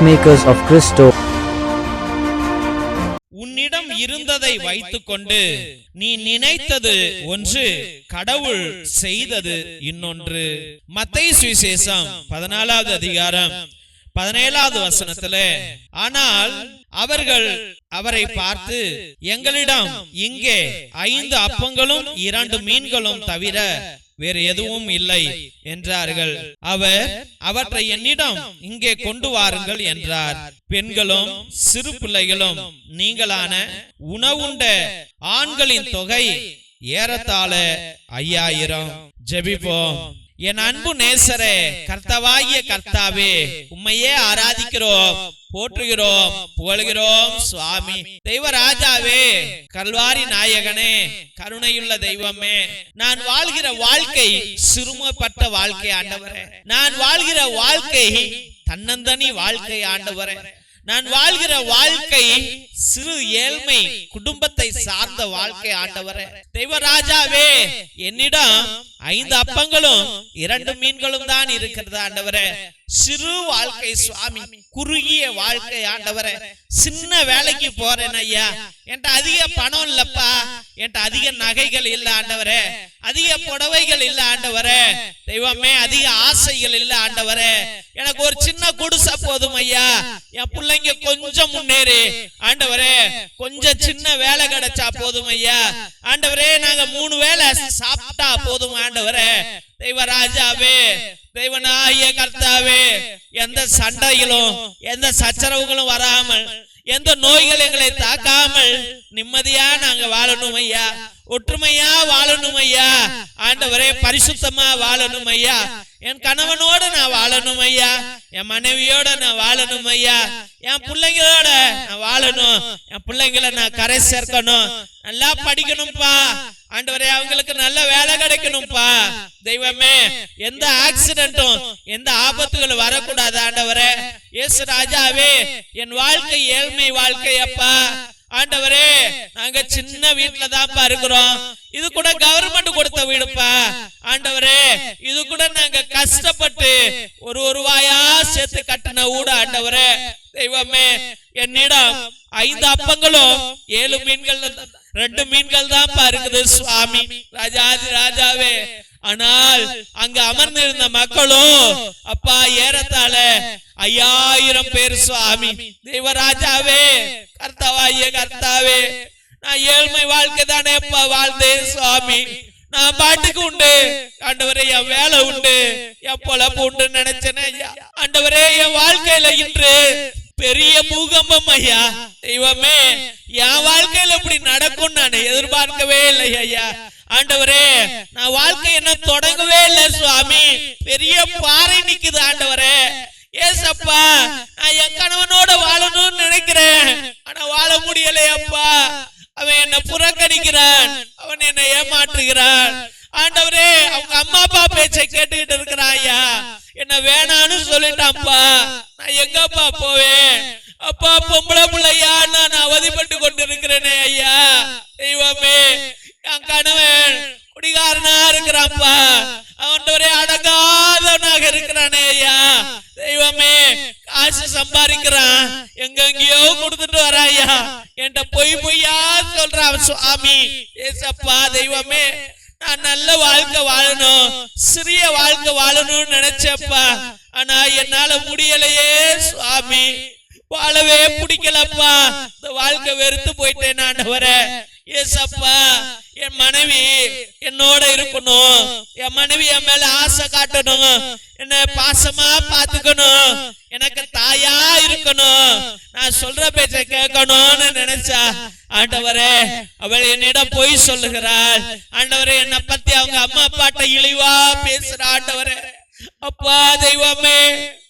peacemakers of Christo. உன்னிடம் இருந்ததை வைத்துக்கொண்டு நீ நினைத்தது ஒன்று கடவுள் செய்தது இன்னொன்று மத்தை சுவிசேஷம் பதினாலாவது அதிகாரம் பதினேழாவது வசனத்துல ஆனால் அவர்கள் அவரை பார்த்து எங்களிடம் இங்கே ஐந்து அப்பங்களும் இரண்டு மீன்களும் தவிர வேறு எதுவும் இல்லை என்றார்கள். அவர் அவற்றை என்னிடம் இங்கே கொண்டு வாருங்கள் என்றார். பெண்களும் சிறு பிள்ளைகளும் நீங்களான உணவுண்ட ஆண்களின் தொகை ஏறத்தாழ ஐயாயிரம். ஜெபிப்போம். என் அன்பு நேசரே கர்த்தவாகிய கர்த்தாவே உம்மையே ஆராதிக்கிறோம் போற்றுகிறோம் புகழ்கிறோம் சுவாமி. தெய்வ ராஜாவே கல்வாரி நாயகனே கருணையுள்ள தெய்வமே நான் வாழ்கிற வாழ்க்கை சிறுமப்பட்ட வாழ்க்கை ஆண்டவரே. நான் வாழ்கிற வாழ்க்கை தன்னந்தனி வாழ்க்கை ஆண்டவரே. நான் வாழ்கிற வாழ்க்கை சிறு ஏழ்மை குடும்பத்தை சார்ந்த வாழ்க்கை ஆண்டவரே. தெய்வராஜாவே என்னிடம் ஐந்து அப்பங்களும் இரண்டு மீன்களும் தான் இருக்கிறது ஆண்டவரே. சிறு வாழ்க்கை சுவாமி குறுகிய வாழ்க்கை ஆண்டவரே. சின்ன வேலைக்கு போறேன் ஐயா. என்கிட்ட அதிக பணம் இல்லப்பா. என்கிட்ட அதிக நகைகள் இல்ல ஆண்டவரே. அதிக புடவைகள் இல்ல ஆண்டவரே. தெய்வமே அதிக ஆசைகள் இல்ல ஆண்டவரே. எனக்கு ஒரு சின்ன குடிசை போதும் ஐயா. என் பிள்ளைங்க கொஞ்சம் முன்னேறி. ஆண்டவரே கொஞ்சம் சின்ன வேலை கிடைச்சா போதும் ஐயா. ஆண்டவரே நாங்க மூணு வேளை சாப்பிட்டா போதும் ஆண்டவரே தெய்வ ராஜாவே தெய்வனாகிய கர்த்தாவே எந்த சண்டைகளும் எந்த சச்சரவுகளும் வராமல் எந்த நோய்கள் எங்களை தாக்காமல் நிம்மதியா நாங்க வாழணும் ஐயா ஒற்றுமையா வாழணும் ஐயா ஆண்டவரே பரிசுத்தமா வாழணும் ஐயா என் கணவனோட நான் வாழணும் ஐயா என் மனைவியோட நான் வாழணும் ஐயா என் பிள்ளைங்களோட நான் வாழணும். என் பிள்ளைங்களை நான் கரை சேர்க்கணும். நல்லா படிக்கணும்ப்பா ஆண்டவரே அவங்க நல்ல வேலை கிடைக்கணும்ப்பா. தெய்வமே எந்த ஆக்சிடென்ட்டும் எந்த ஆபத்துகளும் வரக்கூடாது ஆண்டவரே. இயேசு ராஜாவே என் வாழ்க்கை ஏழ்மை வாழ்க்கை அப்பா ஆண்டவரே நாங்க சின்ன வீட்டுல தான்ப்பா இருக்கிறோம். இது கூட கவர்மெண்ட் கொடுத்த வீடுப்பா. ஆண்டவரே இது கூட நாங்க கஷ்டப்பட்டு ஒரு ஒரு ரூபாயா சேர்த்து கட்டின வீடு ஆண்டவரே. தெய்வமே என்னிடம் ஐந்து அப்பங்களும் ஏழு மீன்கள் ரெண்டு மீன்கள் தான்ப்பா இருக்குது சுவாமி. ராஜாதி ராஜாவே. ஆனால் அங்க அமர்ந்திருந்த மக்களும் அப்பா ஏறத்தாழ ஐயாயிரம் பேர் சுவாமி. தெய்வராஜாவே கர்த்தாவாய கர்த்தாவே நான் ஏழ்மை வாழ்க்கை தானே அப்பா வாழ்ந்தேன் சுவாமி. நான் பாட்டுக்கு உண்டு. ஆண்டவரே என் வேலை உண்டு. என் பொழப்பு உண்டு நினைச்சேனே ஐயா. ஆண்டவரே என் வாழ்க்கையில இன்று பெரிய பூகம்பம் ஐயா. தெய்வமே என் வாழ்க்கையில இப்படி நடக்கும் நான் எதிர்பார்க்கவே இல்லை ஐயா. ஆண்டவரே நான் வாழ்க்கை என்ன தொடங்கவே இல்லை சுவாமி. பெரிய பாறை நிக்குது ஆண்டவரே. ஏசப்பா நான் என் கணவனோட வாழணும்னு நினைக்கிறேன். ஆனா வாழ முடியலையப்பா அவன் என்ன புறக்கணிக்கிறான். அவன் என்னை ஏமாற்றுகிறான். ஆண்டவரே அவங்க அம்மா அப்பா பேச்சை கேட்டுக்கிட்டு இருக்கிறான் ஐயா. என்ன வேணான்னு சொல்லிட்டான்ப்பா நான் எங்கப்பா போவேன்? ஏசப்பா தெய்வமே நான் நல்ல வாழ்க்கை வாழணும் சிறிய வாழ்க்கை வாழணும்னு நினைச்சப்பா. ஆனா என்னால முடியலையே சுவாமி. வாழவே பிடிக்கலப்பா. இந்த வாழ்க்கை வெறுத்து போயிட்டேன் ஆண்டவர. ஏசப்பா என் மனைவி என்னோட இருக்கணும். என் மனைவி என் மேல ஆசை காட்டணும். என்ன பாசமா பாத்துக்கணும். எனக்கு தாயா இருக்கணும். நான் சொல்ற பேச்ச கேட்கணும்னு நினைச்சா ஆண்டவரே அவள் என்னிடம் பொய் சொல்லுகிறாள். ஆண்டவரே என்னை பத்தி அவங்க அம்மா அப்பாட்ட இழிவா பேசுற ஆண்டவரே. அப்பா தெய்வமே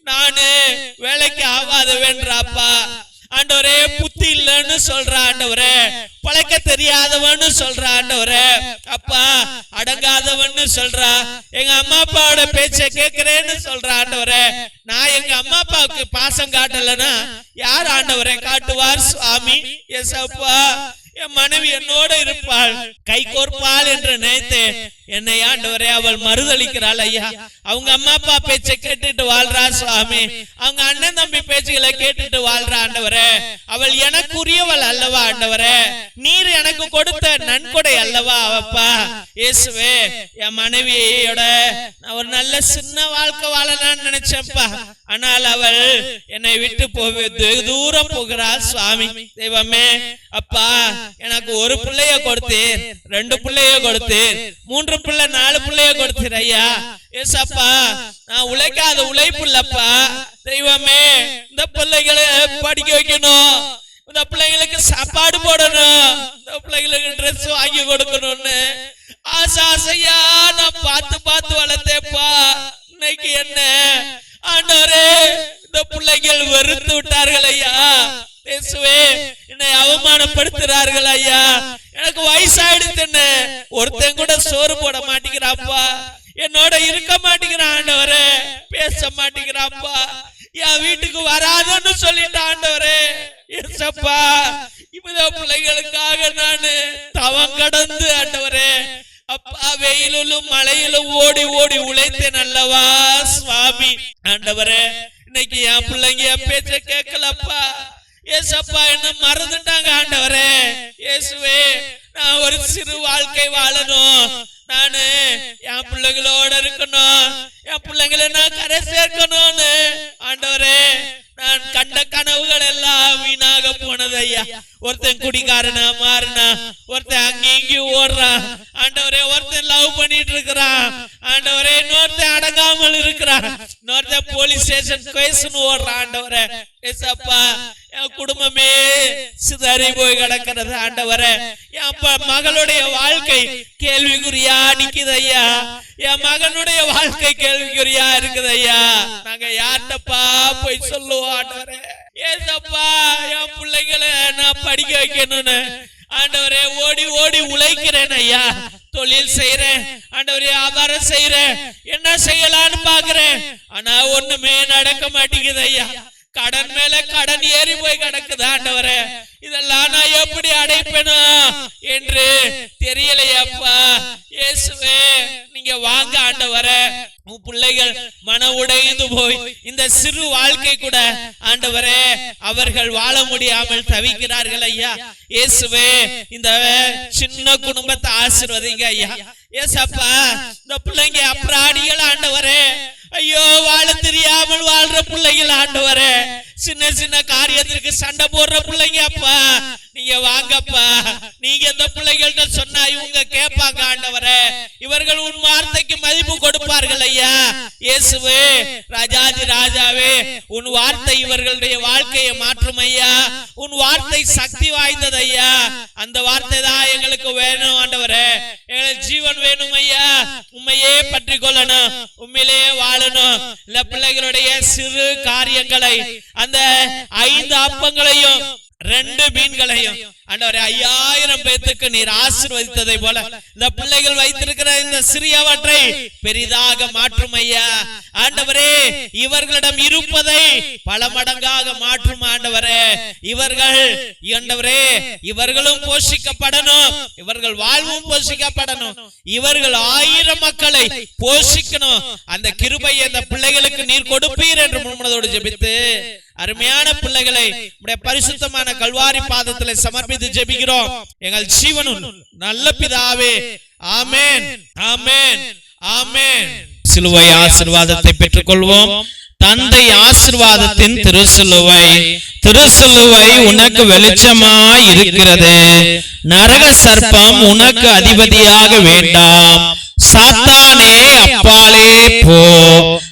நானு வேலைக்கு ஆகாதவன்றாப்பா ஆண்டவரே புத்தி இல்லைன்னு சொல்ற ஆண்டவரே பழக்க தெரியாதவன்னு சொல்ற ஆண்டவரே. அப்பா அடங்காதவன்னு சொல்றா. எங்க அம்மா அப்பாவோட பேச்ச கேக்குறேன்னு சொல்ற ஆண்டவரே. நான் எங்க அம்மா அப்பாவுக்கு பாசம் காட்டலன்னா யார் ஆண்டவரே காட்டுவார் சுவாமி? எஸ் அப்பா. என் மனைவி என்னோட இருப்பாள். கை கோர்ப்பாள் என்று நினைத்து என்னை ஆண்டவரே அவள் மறுதளிக்கிறாள் ஐயா. அவங்க அம்மா அப்பா பேச்சை கேட்டுட்டு வாழ்றா சுவாமி. அவங்க அண்ணன் தம்பி பேச்சுகளை கேட்டுட்டு வாழ்றா ஆண்டவரே. அவள் எனக்குரியவள் அல்லவா ஆண்டவரே. நீர் எனக்கு கொடுத்த நன்கொடை அல்லவா அவப்பா இயேசுவே என் மனைவியோட நான் ஒரு நல்ல சின்ன வாழ்க்கை வாழலாம்னு நினைச்சேன்ப்பா. ஆனால் அவள் என்னை விட்டு போக வெகு தூரம் போகிறாள் சுவாமி. தெய்வமே அப்பா எனக்கு ஒரு பிள்ளைய கொடுத்தேன் ரெண்டு பிள்ளைய கொடுத்தேன் மூன்று பிள்ளை நாலு பிள்ளைய கொடுத்தேன் ஐயா. ஏசப்பா நான் உழைக்காத உழைப்பு இல்லப்பா. தெய்வமே இந்த பிள்ளைகளை படிக்க வைக்கணும். இந்த பிள்ளைங்களுக்கு சாப்பாடு போடணும். இந்த பிள்ளைங்களுக்கு ட்ரெஸ் வாங்கி கொடுக்கணும்னு. ஆசை ஆசையா நான் பார்த்து பார்த்து வளர்த்தேப்பா என்ன? ஆண்டவரே இந்த பிள்ளைகள் வெறுத்து விட்டார்கள் ஐயா. பேசுவே என்னை அவமானப்படுத்துறார்கள் ஐயா. எனக்கு வயசாயிடுச்சு என்ன? ஒருத்தன் கூட சோறு போட மாட்டேங்கிறாப்பா. என்னோட இருக்க மாட்டேங்கிறான் ஆண்டவரே. பேச மாட்டேங்கிறாப்பா. என் வீட்டுக்கு வராதன்னு சொல்லிட்டு ஆண்டவரே ஏசப்பா இவத பிள்ளைகளுக்காக நானு தவம் கடந்து ஆண்டவரே அப்பா வெயிலும் மழையிலும் ஓடி ஓடி உழைத்தேன் அல்லவா சுவாமி. ஆண்டவரே இன்னைக்கு என் பிள்ளைங்க என் பேச்ச கேட்கலப்பா. ஏசப்பா என்ன மறந்துட்டாங்க ஆண்டவரே. இயேசுவே நான் ஒரு சிறு வாழ்க்கை வாழணும். நானு என் பிள்ளைங்களோட இருக்கணும். என் பிள்ளைங்களை நான் கரை சேர்க்கணும்னு. ஆண்டவரே நான் கண்ட கனவுகள் எல்லாம் வீணாக போனது ஐயா. ஒருத்தன் குடிகாரனா மாறினா ஒருத்தன் அங்கேயும் இங்கேயும் ஓடுறான். இருக்கிறான். ஆண்டவரே இன்னொருத்தன் அடங்காமல் இருக்கிறான். இன்னொருத்தன் போலீஸ் ஸ்டேஷன் கேஸ்னு ஓடுறான் ஆண்டவரே. ஏசப்பா என் குடும்பமே சிதறி போய் கிடக்கிறது ஆண்டவரே. என் மகளுடைய வாழ்க்கை கேள்விக்குறியா நிக்குது ஐயா. என் மகனுடைய வாழ்க்கை கேள்விக்குறியா இருக்குது ஐயா. நாங்க யார்கிட்டப்பா போய் சொல்லுவோம் ஆண்டவரே. ஏசப்பா என் பிள்ளைகளை நான் படிக்க வைக்கணும்னு. ஆண்டவரே ஓடி ஓடி உழைக்கிறேன் ஐயா. தொழில் செய்யறேன் ஆண்டவரே வியாபாரம் செய்யறேன் என்ன செய்யலாம்னு பாக்குறேன் ஆனா ஒண்ணுமே நடக்க மாட்டேங்குது ஐயா. கடன் மேல கடன் ஏறி போய் கிடக்குது ஆண்டவரே. இதெல்லாம் நான் எப்படி அடைப்பேனா என்று தெரியலையப்பா. இயேசுவே நீங்க வாங்க ஆண்டவரே. உன் பிள்ளைகள் மன உடைந்து போய் இந்த சிறு வாழ்க்கை கூட ஆண்டவரே அவர்கள் வாழ முடியாமல் தவிக்கிறார்கள் ஐயா. இயேசுவே இந்த சின்ன குடும்பத்தை ஆசிர்வதிங்க ஐயா. ஏசப்பா இந்த பிள்ளைங்க அப்ராணிகள் ஆண்டவரே. ஐயோ வாழ தெரியாமல் வாழ்ற பிள்ளைகள் ஆண்டவரே. சின்ன சின்ன காரியத்திற்கு சண்டை போடுற பிள்ளைங்க அப்பா. நீங்க வாங்கப்பா. நீங்க இந்த பிள்ளைகள்ட்ட சொன்னா இவங்க கேட்பாங்க ஆண்டவரே. இவர்கள் உன் வார்த்தைக்கு மதிப்பு கொடுப்பார்கள் ஐயா. இயேசுவே ராஜாஜி ராஜாவே உன் வார்த்தை இவர்களுடைய வாழ்க்கையை மாற்றும் ஐயா. உன் வார்த்தை சக்தி வாய்ந்தது ஐயா. அந்த வார்த்தை தான் எங்களுக்கு வேணும் ஆண்டவரே. எங்களுக்கு ஜீவன் வேணும் ஐயா. உண்மையே பற்றி கொள்ளணும் உண்மையிலேயே வாழணும். இல்ல பிள்ளைகளுடைய சிறு காரியங்களை அந்த ஐந்து அப்பங்களையும் ரெண்டு மீன்களையும். ஆண்டவரே ஐயாயிரம் பேத்துக்கு நீர் ஆசிர்வதித்ததை போல இந்த பிள்ளைகள் வைத்திருக்கிற இந்த சிறியவற்றை பெரிதாக மாற்றும் ஐயா. ஆண்டவரே இவர்களிடம் இருப்பதை பல மடங்காக மாற்றும் ஆண்டவரே. இவர்கள் ஆண்டவரே இவர்களும் போஷிக்கப்படணும். இவர்கள் வாழ்வும் போஷிக்கப்படணும். இவர்கள் ஆயிரம் மக்களை போஷிக்கணும். அந்த கிருபை அந்த பிள்ளைகளுக்கு நீர் கொடுப்பீர் என்று முன்னதோடு ஜெபித்து அருமையான பிள்ளைகளை உடைய பரிசுத்தமான கல்வாரி பாதத்துல சமர்ப்பித்து ஜெபிக்கிறோம். எங்கள் ஜீவனும் நல்ல பிதாவே ஆமென். ஆமென். ஆமென். சிலுவை ஆசீர்வாதத்தை பெற்றுக்கொள்வோம். தந்தை ஆசீர்வாதத்தின் திருசிலுவை திருசிலுவை. உனக்கு வெளிச்சமாய் இருக்கிறது நரக சர்ப்பம் உனக்கு அதிபதியாக வேண்டாம். சாத்தானே அப்பாலே போ.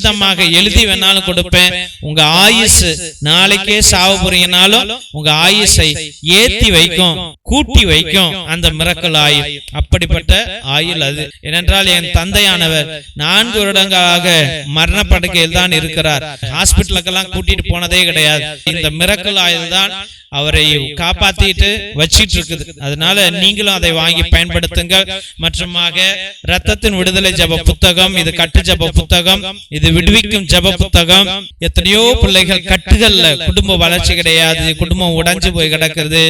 கச்சிதமாக எழுதி வேணாலும் கொடுப்பேன். உங்க ஆயுசு நாளைக்கே சாவு புரியினாலும் உங்க ஆயுசை ஏத்தி வைக்கும். கூட்டி வைக்கும். அந்த மிரக்கல் ஆயுள் அப்படிப்பட்ட ஆயுள் அது. ஏனென்றால் என் தந்தையானவர் நான்கு வருடங்களாக மரண படுக்கையில் தான் இருக்கிறார். ஹாஸ்பிட்டலுக்கெல்லாம் கூட்டிட்டு போனதே கிடையாது. இந்த மிரக்கல் ஆயுள் தான் அவரை காப்பாத்திட்டு வச்சிட்டு இருக்குது அதனால நீங்களும் அதை வாங்கி பயன்படுத்துங்கள். மற்றுமாக ரத்தத்தின் விடுதலை ஜப புத்தகம் இது கட்டு ஜப புத்தகம் இது விடுவிக்கும் ஜப புத்தகம். எத்தனையோ பிள்ளைகள் கட்டுகள்ல குடும்ப வளர்ச்சி கிடையாது. குடும்பம் உடைஞ்சு போய் கிடக்கிறது.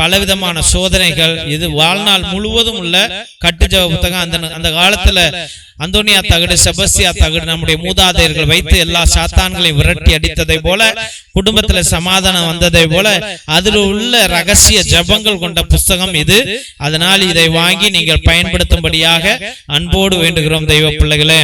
பலவிதமான சோதனைகள் இது வாழ்நாள் முழுவதும் உள்ள கட்டுஜவ புத்தகம். அந்த அந்த காலத்துல அந்தோனியா தகடு செபஸ்தியா தகடு நம்முடைய மூதாதையர்கள் வைத்து எல்லா சாத்தான்களையும் விரட்டி அடித்ததை போல குடும்பத்துல சமாதானம் வந்ததை போல அதில் உள்ள ரகசிய ஜபங்கள் கொண்ட புஸ்தகம் இது. அதனால் இதை வாங்கி நீங்கள் பயன்படுத்தும்படியாக அன்போடு வேண்டுகிறோம் தெய்வ பிள்ளைகளே.